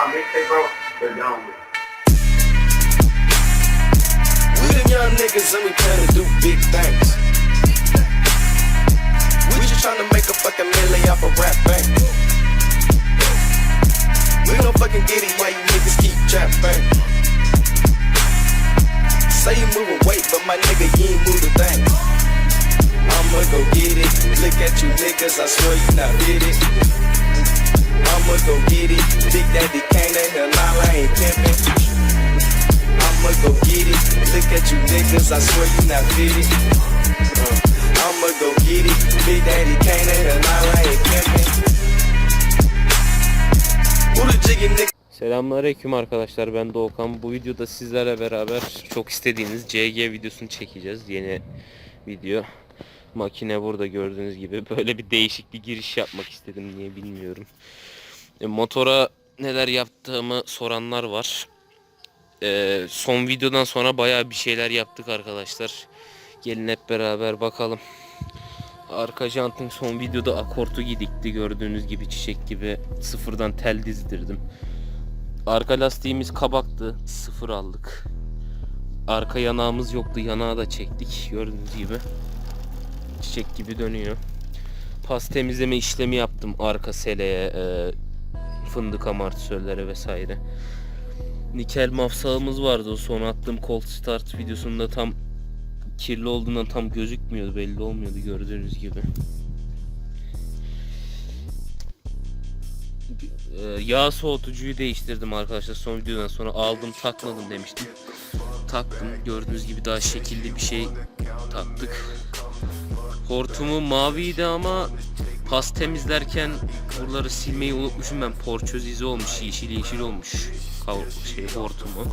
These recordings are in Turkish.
my mixtape, bro, they're done with. We them young niggas and we plan to do big things. We just tryna make a fucking million off a rap bank. We gon' fucking get it while you niggas keep trapping. Say you moving weight, but my nigga, you ain't move a thing. I'ma go get it. Look at you niggas, I swear you not with it. I'ma go get it. Big Daddy Kane in here, nah, I ain't pimpin'. I'ma go get it. Look at you niggas, I swear you not with it. Uh, I'ma go get it. Big Daddy Kane in here, nah, I ain't pimpin'. Who the jiggy nigga? Selamünaleyküm arkadaşlar ben Doğukan. Bu videoda sizlerle beraber çok istediğiniz CG videosunu çekeceğiz. Yeni video. Makine burada gördüğünüz gibi. Böyle bir değişik bir giriş yapmak istedim niye bilmiyorum. E, motora neler yaptığımı soranlar var. E, son videodan sonra bayağı bir şeyler yaptık arkadaşlar. Gelin hep beraber bakalım. Arka jantın son videoda akortu gidikti gördüğünüz gibi çiçek gibi sıfırdan tel dizdirdim. Arka lastiğimiz kabaktı. Sıfır aldık. Arka yanağımız yoktu. Yanağı da çektik. Gördüğünüz gibi. Çiçek gibi dönüyor. Pas temizleme işlemi yaptım arka seleye, e, fındık amortisörlere vesaire. Nikel mafsalımız vardı. O son attığım cold start videosunda tam kirli olduğundan tam gözükmüyordu. Belli olmuyordu gördüğünüz gibi. Ee, yağ soğutucuyu değiştirdim arkadaşlar son videodan sonra aldım takmadım demiştim taktım gördüğünüz gibi daha şekilli bir şey taktık hortumu maviydi ama pas temizlerken buraları silmeyi unutmuşum ben porçöz izi olmuş yeşil yeşil olmuş şey hortumu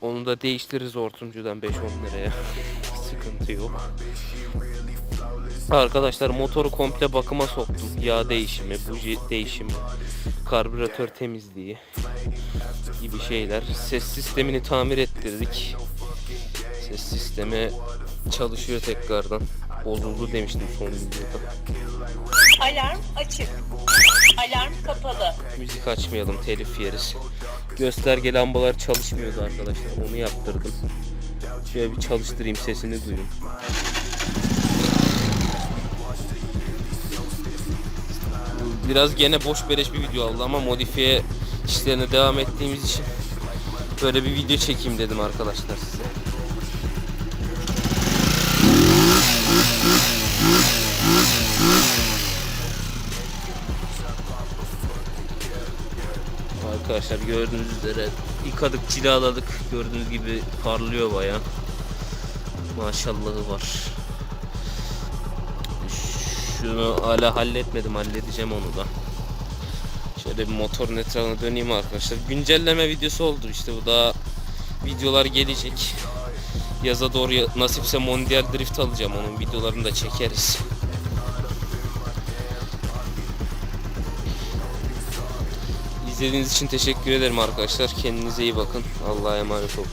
onu da değiştiririz hortumcudan 5-10 liraya sıkıntı yok Arkadaşlar motoru komple bakıma soktum. Yağ değişimi, buji değişimi, karbüratör temizliği gibi şeyler. Ses sistemini tamir ettirdik. Ses sistemi çalışıyor tekrardan. Bozuldu demiştim son videoda. Alarm açık. Alarm kapalı. Müzik açmayalım telif yeriz. Gösterge lambalar çalışmıyordu arkadaşlar. Onu yaptırdım. Şöyle bir çalıştırayım sesini duyun. Biraz gene boş beleş bir video oldu ama modifiye işlerine devam ettiğimiz için böyle bir video çekeyim dedim arkadaşlar size. Arkadaşlar gördüğünüz üzere. Yıkadık cilaladık. Gördüğünüz gibi parlıyor baya maşallahı var. Şunu hala halletmedim halledeceğim onu da. Şöyle bir motorun etrafına döneyim arkadaşlar. Güncelleme videosu oldu işte bu daha videolar gelecek. Yaza doğru nasipse mondial drift alacağım onun videolarını da çekeriz İzlediğiniz için teşekkür ederim arkadaşlar. Kendinize iyi bakın. Allah'a emanet olun.